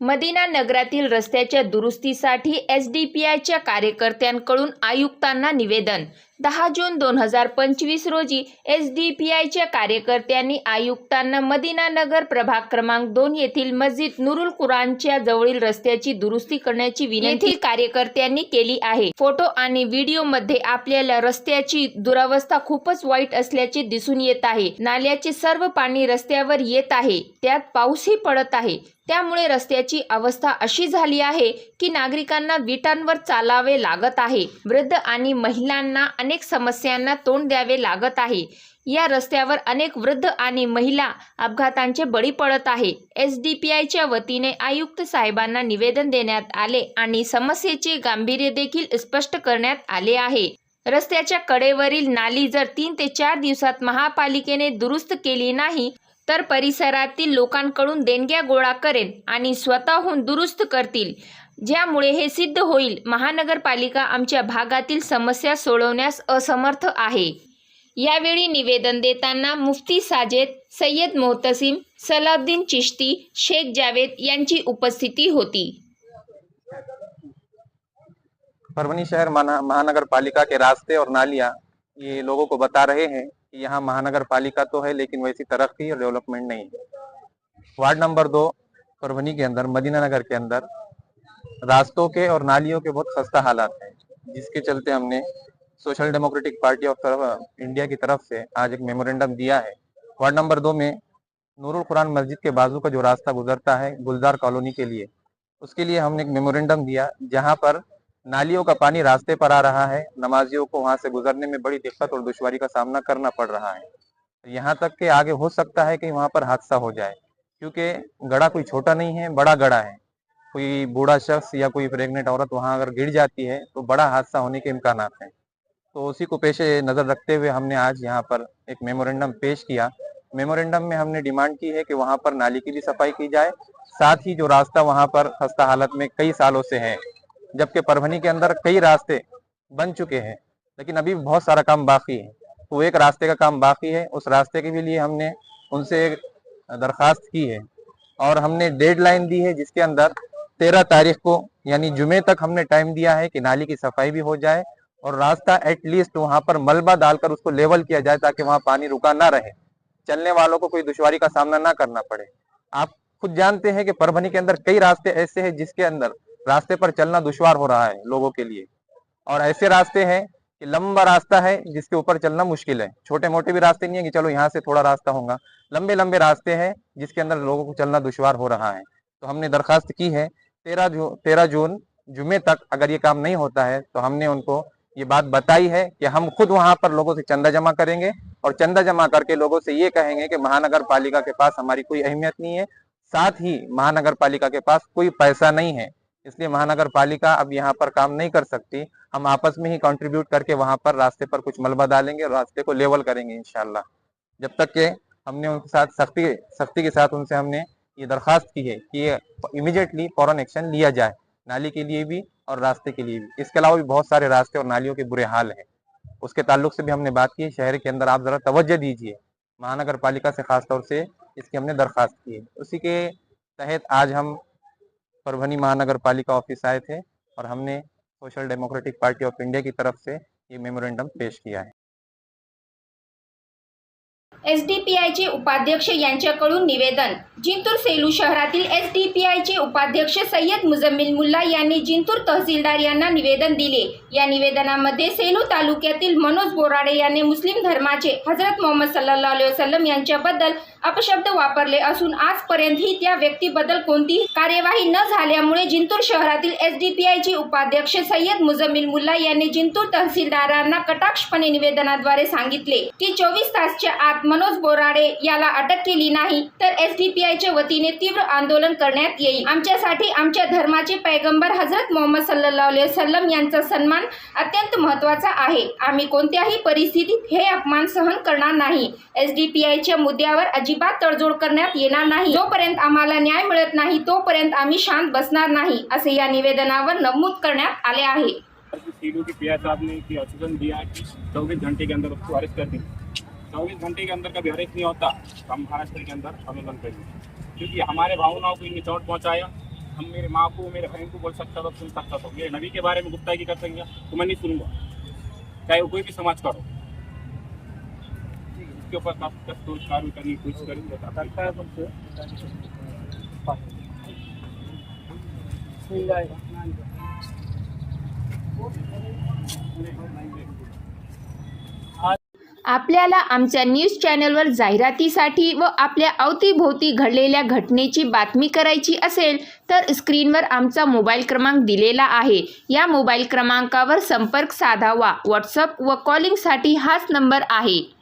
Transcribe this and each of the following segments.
मदिना नगरातील रस्त्याच्या दुरुस्तीसाठी एस डी पी आयच्या कार्यकर्त्यांकडून आयुक्तांना निवेदन. दहा जून दोन हजार पंचवीस रोजी एस डी पी आयच्या कार्यकर्त्यांनी आयुक्तांना मदिना नगर प्रभाग क्रमांक दोन येथील मस्जिद नुरुल कुरानच्या जवळील रस्त्याची दुरुस्ती करण्याची विनंती कार्यकर्त्यांनी केली आहे. फोटो आणि व्हिडिओमध्ये आपल्याला रस्त्याची दुरावस्था खूपच वाईट असल्याचे दिसून येत आहे. नाल्याचे सर्व पाणी रस्त्यावर येत आहे. त्यात पाऊसही पडत आहे. त्यामुळे रस्त्याची अवस्था अशी झाली आहे की नागरिकांना विटांवर चालावे लागत आहे. वृद्ध आणि महिलांना अनेक समस्यांना तोंड द्यावे लागत आहे. या रस्त्यावर अनेक वृद्ध आणि महिला अपघातांचे बळी पडत आहे. एस डी पी आयच्या वतीने आयुक्त साहेबांना निवेदन देण्यात आले आणि समस्येचे गांभीर्य देखील स्पष्ट करण्यात आले आहे. रस्त्याच्या कडेवरील नाली जर तीन ते चार दिवसात महापालिकेने दुरुस्त केली नाही तर परिसरातील लोकांकडून देणग्या गोळा करेन आणि स्वतःहून दुरुस्त करतील. ज्यामुळे हे सिद्ध होईल. महानगरपालिका आमच्या भागातील समस्या सोडवण्यास असमर्थ आहे. यावेळी निवेदन देताना मुफ्ती साजेद सय्यद मोहतसीम सलाउद्दीन चिश्ती शेख जावेद यांची उपस्थिती होती. परभनी शहर महानगरपालिका के रास्ते और नालियां ये लोगों को बता रहे हैं कि यहाँ महानगर पालिका तो है, लेकिन वैसी तरक्की और डेवलपमेंट नहीं है। वार्ड नंबर दो, परभनी के अंदर मदीना नगर के अंदर, रास्तों के और नालियों के बहुत खस्ता हालात हैं, जिसके चलते हमने social democratic party of India की तरफ़ से आज एक मेमोरेंडम दिया है। वार्ड नंबर दो में नूरुल कुरान मस्जिद के बाजू का जो रास्ता गुजरता है, गुलजार कॉलोनी के लिए, उसके लिए हमने एक मेमोरेंडम दिया, जहाँ पर नालियों का पानी रास्ते पर आ रहा है। नमाजियों को वहाँ से गुजरने में बड़ी दिक्कत और दुश्वारी का सामना करना पड़ रहा है। यहाँ तक के आगे हो सकता है कि वहाँ पर हादसा हो जाए, क्योंकि गड़ा कोई छोटा नहीं है, बड़ा गड़ा है। कोई बूढ़ा शख्स या कोई प्रेग्नेंट औरत वहाँ अगर गिर जाती है तो बड़ा हादसा होने के इम्कान हैं। तो उसी को पेशे नज़र रखते हुए हमने आज यहाँ पर एक मेमोरेंडम पेश किया। मेमोरेंडम में हमने डिमांड की है कि वहाँ पर नाली की भी सफ़ाई की जाए। साथ ही जो रास्ता वहाँ पर खस्ता हालत में कई सालों से है जबकि परभनी के अंदर कई रास्ते बन चुके हैं, लेकिन अभी बहुत सारा काम बाकी है। तो एक रास्ते का काम बाकी है, उस रास्ते के लिए हमने उनसे एक दरखास्त की है और हमने डेडलाइन दी है जिसके अंदर तेरह तारीख को, यानी जुमे तक हमने टाइम दिया है कि नाली की सफ़ाई भी हो जाए और रास्ता एटलीस्ट वहाँ पर मलबा डालकर उसको लेवल किया जाए ताकि वहाँ पानी रुका ना रहे। चलने वालों को कोई दुश्वारी का सामना ना करना पड़े। आप खुद जानते हैं कि परभनी के अंदर कई रास्ते ऐसे हैं जिसके अंदर रास्ते पर चलना दुश्वार हो रहा है लोगों के लिए। और ऐसे रास्ते हैं कि लंबा रास्ता है जिसके ऊपर चलना मुश्किल है। छोटे मोटे भी रास्ते नहीं है कि चलो यहाँ से थोड़ा रास्ता होगा। लंबे लंबे रास्ते हैं जिसके अंदर लोगों को चलना दुश्वार हो रहा है। तो हमने दरखास्त की है, तेरह जू, तेरह जून, जुमे तक अगर ये काम नहीं होता है तो हमने उनको ये बात बताई है कि हम खुद वहाँ पर लोगों से चंदा जमा करेंगे और चंदा जमा करके लोगों से ये कहेंगे कि महानगर पालिका के पास हमारी कोई अहमियत नहीं है। साथ ही महानगर पालिका के पास कोई पैसा नहीं है। इसलिए महानगर पालिका अब यहाँ पर काम नहीं कर सकती। हम आपस में ही कंट्रीब्यूट करके वहाँ पर रास्ते पर कुछ मलबा डालेंगे और रास्ते को लेवल करेंगे, इंशाल्लाह। जब तक के हमने उनके साथ सख्ती सख्ती के साथ उनसे हमने ये दरखास्त की है कि इमिजिएटली फ़ौरन एक्शन लिया जाए, नाली के लिए भी और रास्ते के लिए भी। इसके अलावा भी बहुत सारे रास्ते और नालियों के बुरे हाल हैं। उसके ताल्लुक से भी हमने बात की, शहर के अंदर आप जरा तवज्जो दीजिए। महानगर पालिका से खासतौर से इसकी हमने दरखास्त की है। उसी के तहत आज हम परभनी महानगर पालिका ऑफिस आए थे और हमने social democratic party of India की तरफ से ये मेमोरेंडम पेश किया है। एस डी पी आयचे उपाध्यक्ष यांच्याकडून निवेदन। जिंतूर सेलू शहरातील एस डी पी आयचे उपाध्यक्ष सय्यद मुजम्मिल मुल्ला यांनी जिंतूर तहसीलदार यांना निवेदन दिले। या निवेदनामध्ये सेलू तालुक्यातील मनोज बोराडे यांनी मुस्लिम धर्माचे हजरत मोहम्मद सल्ला वसलम यांच्याबद्दल अपशब्द वापरले असून आजपर्यंतही त्या व्यक्तीबद्दल कोणतीही कार्यवाही न झाल्यामुळे जिंतूर शहरातील एस डी पी आयचे उपाध्यक्ष सय्यद मुजमिल मुल्ला यांनी जिंतूर तहसीलदारांना कटाक्षपणे निवेदनाद्वारे सांगितले की चोवीस तासच्या आत मनोज बोराडे याला अटक केली नाही तर एस डी पी आयच्या वतीने तीव्र आंदोलन करण्यात येईल. आमच्यासाठी आमच्या धर्माचे पैगंबर हजरत मोहम्मद सल्ला वसलम यांचा सन्मान अपमान अत्यंत महत्त्वाचा आहे. आम्ही कोणत्याही परिस्थितीत हे अपमान सहन करणार नाही. एस डी पी आयच्या मुद्द्यावर अजिबात तडजोड करण्यात येणार नाही. जोपर्यंत आम्हाला न्याय मिळत नाही तोपर्यंत आम्ही शांत बसणार नाही असे या निवेदनावर नमूद करण्यात आले आहे. सीडू के पीआई साहब ने कि ऑक्सीजन दिया कि चौबीस घंटे के अंदर उसको अरेस्ट कर देंगे चौबीस घंटे के अंदर कभी अरेस्ट नहीं होता. हम महाराष्ट्र के अंदर आंदोलन करेंगे क्योंकि हमारे भावनाओं को इनने चोट पहुंचाया हम मेरे माँ को मेरे बहन को बोल सकता था सुन सकता था। मेरे नबी के बारे में गुप्तागी कर सकेंगे तो मैं नहीं सुनूँगा। चाहे वो कोई भी समाज का हो। उसके ऊपर काफ़ी करने की कोशिश करेंगे। करता है आपल्याला आमच्या न्यूज चॅनलवर जाहिरातीसाठी व आपल्या अवतीभोवती घडलेल्या घटनेची बातमी करायची असेल तर स्क्रीनवर आमचा मोबाईल क्रमांक दिलेला आहे. या मोबाईल क्रमांकावर संपर्क साधावा. व्हॉट्सअप व कॉलिंगसाठी हाच नंबर आहे.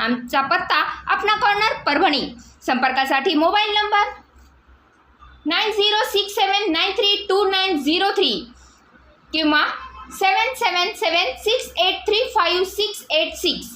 आमचा पत्ता आपणा कॉर्नर परभणी. संपर्कासाठी mobile number nine zero six seven nine three two nine zero three किंवा seven seven seven six eight three five six eight six